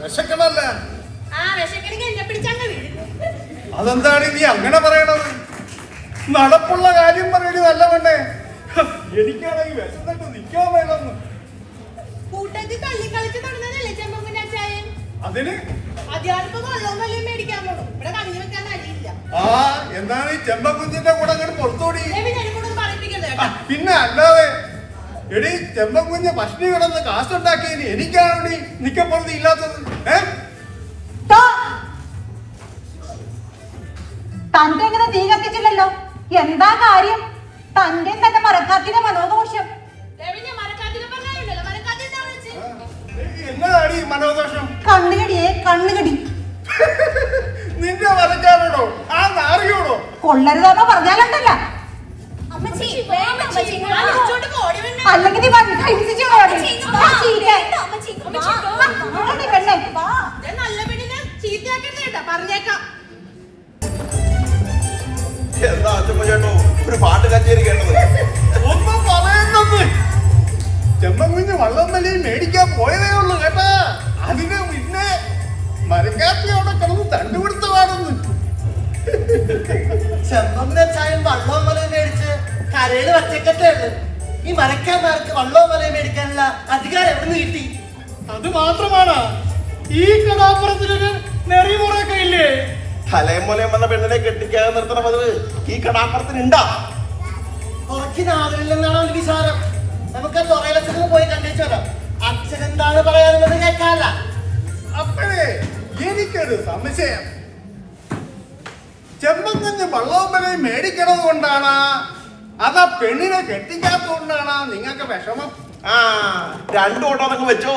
വിശക്കണല്ല അതെന്താണ് നീ അങ്ങനെ പറയണത്? നടപ്പുള്ള കാര്യം പറയണത് നല്ല വേണ്ടേ എനിക്കാണെങ്കിൽ വിശന്നിട്ട് നിൽക്കാൻ വേണമെന്ന് അതിന്? ആ എന്താണ് ഈ ചെമ്പക്കുഞ്ഞിന്റെ കൂടെ അങ്ങോട്ട് പുറത്തോടി? പിന്നെ അല്ലാതെ എടി ചെമ്പക്കുഞ്ഞ് പഷ്ണി കിടന്ന് കാശുണ്ടാക്കിയതിന് നീ നിക്കപ്പുറത്ത് ഇല്ലാത്തത്? ഏ. തന്റെ ഇങ്ങനെ തീ കത്തിച്ചില്ലല്ലോ. എന്താ കാര്യം? തന്റെ തന്നെ മരക്കാത്തിന്റെ മനോദോഷം. ഈ മനോദോഷം? കണ്ണുകടിയെ കണ്ണുകടി. നിന്റെ മരക്കാരോടോ? ആ നാറിയോടോ? കൊള്ളരുതെന്നോ പറഞ്ഞാലുണ്ടല്ല. അമ്മച്ചി അല്ലെങ്കിൽ നീ വന്ന് കഴിപ്പിച്ചു എന്താ അച്ഛമ്മ ചേട്ടോ ഒരു പാട്ട് കച്ചേരി കേട്ടത്? ഒന്നും പറയണ്ടെന്ന്. ചെമ്പക്കുഞ്ഞ് വള്ളം വലിയ മേടിക്കാൻ പോയതേ ഉള്ളു കേട്ടാ. അതിന് പിന്നെ മരക്കാത്തിയോടെ കിടന്ന് തണ്ടുപിടുത്തമാണെന്ന്. ചെമ്മന്റെ ചായം വള്ളം വലയും മേടിച്ച് കരയിൽ വച്ചക്കട്ടേ ഉള്ളു ഈ മരക്കാന്മാർക്ക് വള്ളവും വലയും മേടിക്കാനുള്ള അധികാരം എവിടെ നിന്ന് കിട്ടി? അത് മാത്രമാണ്. ഈ കഥാപുരത്തിനൊരു നെറിമുറയൊക്കെ ഇല്ലേ? തലയും മുലയും വന്ന പെണ്ണിനെ കെട്ടിക്കാതെ നിർത്തണം അത്. ഈ കടാപ്പുറത്തിന് ഉണ്ടാ ഉറക്കിനാവില്ലെന്നാണ് അവന്റെ വിചാരം. നമുക്ക് തുറയിലൊക്കെ പോയി കണ്ടേച്ചു വരാം. അച്ഛൻ എന്താണ് പറയാനുള്ളത് കേൾക്കാല്ല. അപ്പോഴേ എനിക്കൊരു സംശയം. ചെമ്പക്കുഞ്ഞ് വള്ളവും മേടിക്കണത് കൊണ്ടാണ് അതാ പെണ്ണിനെ കെട്ടിക്കാത്തോണ്ടാണ് നിങ്ങൾക്ക് വിഷമം. ആ രണ്ടു ഓട്ടം വെച്ചോ.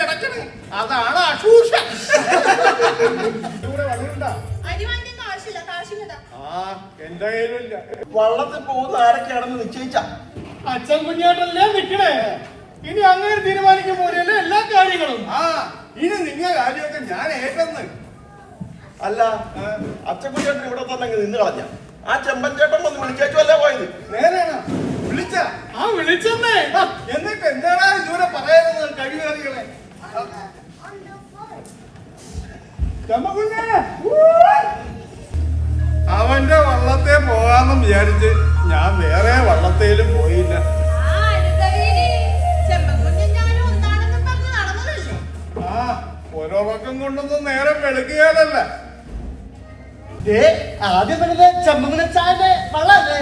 കിടക്കണേ. അതാണ് അശൂഷ ആ എന്റെ കയ്യിലില്ല. വള്ളത്തിൽ പോകുന്ന ആരൊക്കെയാണെന്ന് നിശ്ചയിച്ച? അച്ഛൻ കുഞ്ഞായിട്ടല്ലേ നിക്കണേ? ഇനി അങ്ങനെ തീരുമാനിക്കും പോലെയല്ലേ എല്ലാ കാര്യങ്ങളും. ആ ഇനി നിങ്ങ കാര്യമൊക്കെ ഞാൻ ഏറ്റെന്ന്. അല്ല അച്ഛൻ ഇവിടെ തന്നെ അങ്ങ് നിന്ന് കളഞ്ഞ. ആ ചെമ്പൻ ചേട്ടൻ വന്ന് വിളിച്ചേച്ചു അല്ലേ പോയത്? നേരാണ് വിളിച്ച. ആ വിളിച്ചെന്നേ. എന്നിട്ട് എന്താണ് ഇതുവരെ പറയുന്നത് കഴിവേറികളെ അവന്റെ വള്ളത്തെ പോകാന്ന് വിചാരിച്ച് ഞാൻ വേറെ വള്ളത്തേലും പോയില്ല. ആ ഓരോറക്കം കൊണ്ടൊന്നും നേരം വെളുക്കുകയല്ല ആദ്യം വരുന്നത് ചെമ്പങ്ങനെ ചായന്റെ വള്ളല്ലേ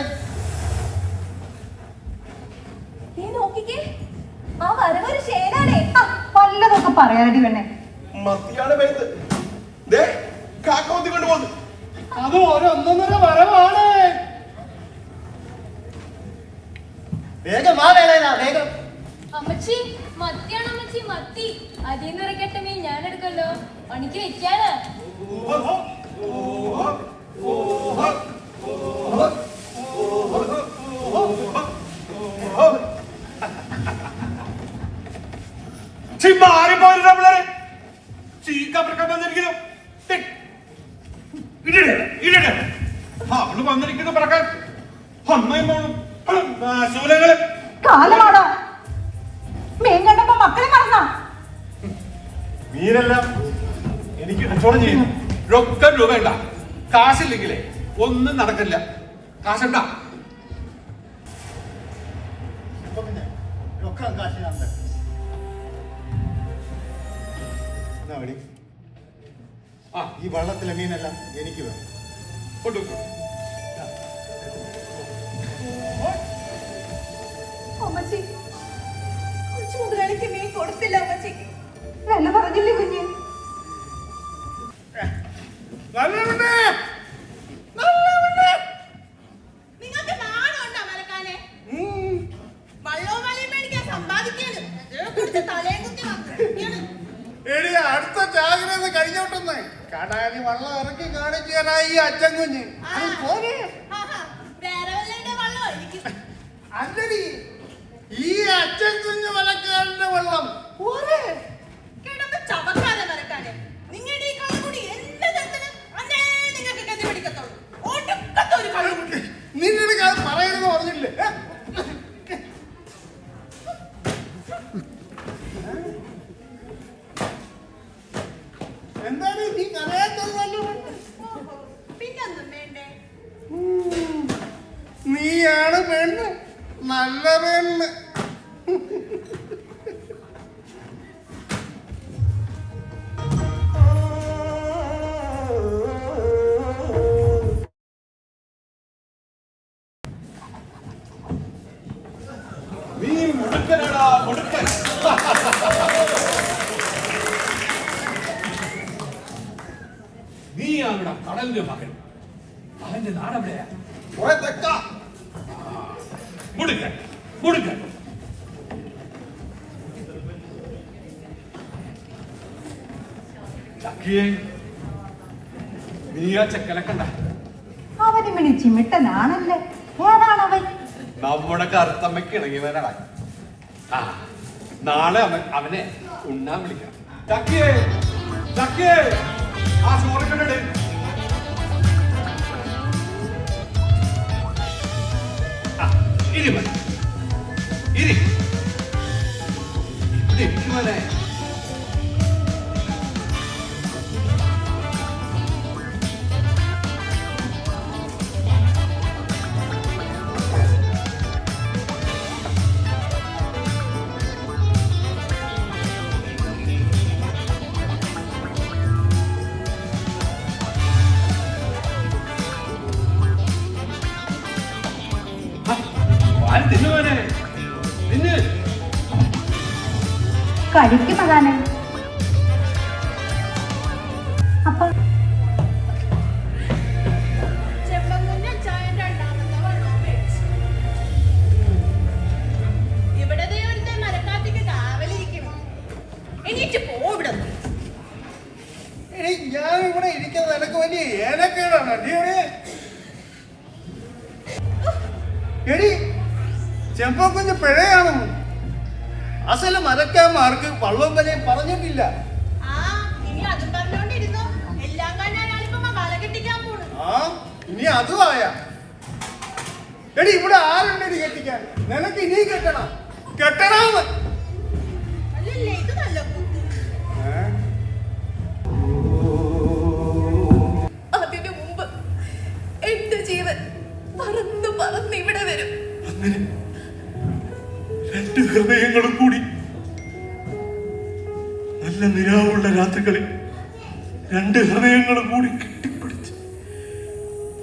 ആ വരവൊരു ശേലാണേ വല്ലതൊക്കെ പറയാടി പെണ്ണെ. മത്തിയാണ് പെയ്ത് ദേ കാക്ക കൊത്തി കൊണ്ടുപോകുന്നു. അത് ഒരു വരവാണ്. വേഗം വാ വേളേനാ വേഗം. അമ്മച്ചി മത്തിയാണ് അമ്മച്ചി മത്തി. അതിൽ നിന്ന് ഇറക്കട്ടെ മീൻ ഞാൻ എടുക്കല്ലോ. പണിക്ക് വെക്കാണ് അവൾ വന്നിരിക്കുന്നു പറക്കാൻ അമ്മയും മോളും ആ, ശൂലങ്ങൾ കാലമാടാ മീൻ കണ്ടപ്പോ മക്കളെ മറന്നാ മീനെല്ലാം എനിക്ക് ചോദ്യം ചെയ്യുന്നു. രൊക്കം രൂപ ഉണ്ടാ? കാശില്ലെങ്കിലേ ഒന്നും നടക്കില്ല കാശുണ്ടാ? എന്നാ ആ. ഈ വള്ളത്തിലെ മീനെല്ലാം എനിക്ക് വേണം. കൊണ്ടുവെക്കും അമ്മച്ചി കൊച്ചു മുതലാളിക്ക് മീൻ കൊടുത്തില്ല അമ്മച്ചി. വില പറഞ്ഞില്ലേ കുഞ്ഞ് നല്ലവണ്ണേ നിങ്ങൾക്ക് നാണമുണ്ടോ മലക്കാനെ വള്ളവും വലയും മേടിക്കാൻ സമ്പാദിക്കാനും ഇത് കുടിച്ച് തലയും കുത്തി വന്നിരിക്കാണ്. എടി അടുത്ത ജാഗ്രത കഴിഞ്ഞോട്ടെന്ന്. കടാലി വള്ളം ഇറക്കി കാണിക്കാനായി ഈ അച്ഛൻ കുഞ്ഞ്. വല്ലവരുടെ വള്ളമായിരിക്കും. അല്ലടി ഈ അച്ഛൻ കുഞ്ഞ് വലക്കാരന്റെ വെള്ളം. പോരെ. നിങ്ങളുടെ ഈ കള്ളുകുടി മുടുക്കൻ ചക്കിയേ നീ ആ ചെക്കനെ കണ്ട? അവന് മിണി ചിമിട്ടനാണല്ലേ? ഏതാണവൻ? നമ്മുടെ കറുത്തമ്മയ്ക്ക് ഇണങ്ങിയവനടാ ആ നാളെ അവൻ അവനെ ഉണ്ണാൻ വിളിക്കാം. ചക്കിയേ ചക്കിയേ. ആ ചോറ് ഇരി. ഇരി. ഇവിടെ ഇരിക്കുമോനെ അസൽ മരക്കാന്മാർക്ക് വള്ളം വലയും പറഞ്ഞിട്ടില്ല. ആ, ഇനി അതും ആയാ. എടി ഇവിടെ ആരുണ്ടെടി കെട്ടിക്കാൻ? നിനക്ക് ഇനി കെട്ടണം. കെട്ടണമെന്ന് രാത്രികളിൽ രണ്ട് ഹൃദയങ്ങൾ കൂടി കെട്ടിപ്പിടിച്ച്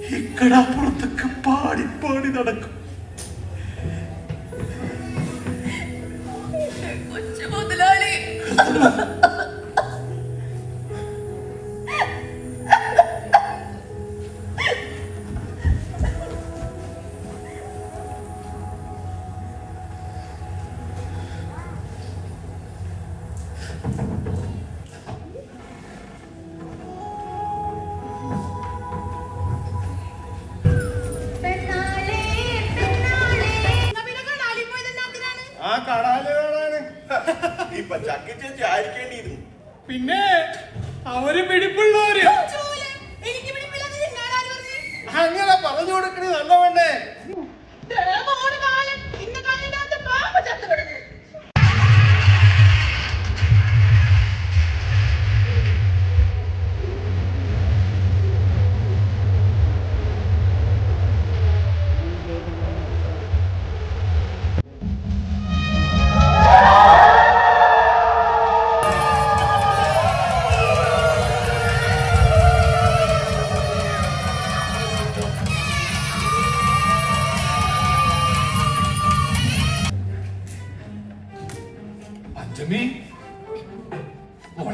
ഈ കടാപ്പുറത്തൊക്കെ പാടി പാടി നടക്കും. കൊച്ചു മുതലാളി. ഇപ്പൊ ചക്കി ചേച്ചി ആയിരിക്കേണ്ടിയിരുന്നു. പിന്നെ അവർ പിടിപ്പുള്ളവര്? അങ്ങനെ പറഞ്ഞു കൊടുക്കണേ നല്ല വേണ്ടേ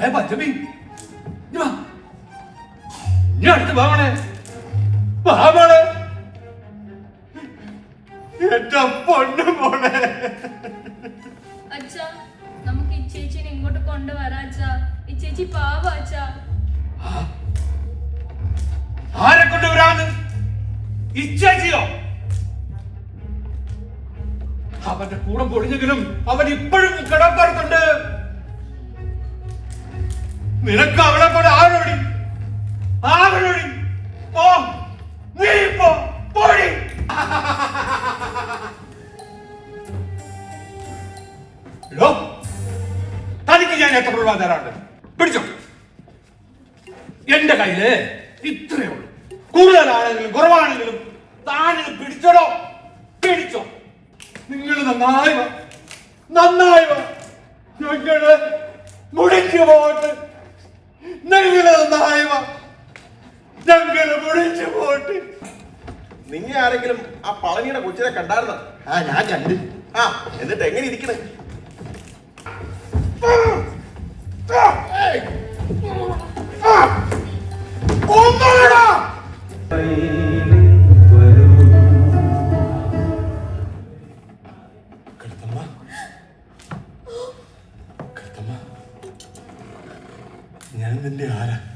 മോളെ പഞ്ചമി ഇഞ്ഞ് വാ. അടുത്ത് വാ മോളെ. വാ മോളെ. എന്റെ പൊണ്ണു മോളെ. അച്ഛാ നമുക്ക് ഈ ചേച്ചിനെ ഇങ്ങോട്ട് കൊണ്ടുവരാ അച്ഛാ. ഈ ചേച്ചി പാവ അച്ഛാ. ആരെ കൊണ്ടുവരാന്ന്? ഇച്ഛയോ അവന്റെ കൂടെ പൊളിഞ്ഞെങ്കിലും അവൻ ഇപ്പോഴും കിടപ്പുറത്തുണ്ട്. നിനക്ക് അവളെ കൂടെ ആരോടി? ആരോടി? പോ. നീ പോ. പോടി. തനിക്ക് ഞാൻ എത്ര രൂപ തരാണ്ട് പിടിച്ചോ. എന്റെ കയ്യിൽ ഇത്രയേ ഉള്ളൂ. കൂടുതലാണെങ്കിലും കുറവാണെങ്കിലും താനിത് പിടിച്ചോടോ. പിടിച്ചോ. നിങ്ങൾ നന്നായി നന്നായി ഞങ്ങൾ മുടിക്ക് പോട്ട് ഞങ്ങളെ ഒന്നായ ഞങ്ങളെ പൊളിച്ചു പോട്ട്. ആരെങ്കിലും ആ പളനിയുടെ കൊച്ചിനെ കണ്ടായിരുന്നോ? ആ ഞാൻ കണ്ടു. ആ എന്നിട്ട് എങ്ങനെ ഇരിക്കണേ? ഒന്നുകൂടാ ഇതിന്റെ ആരാ?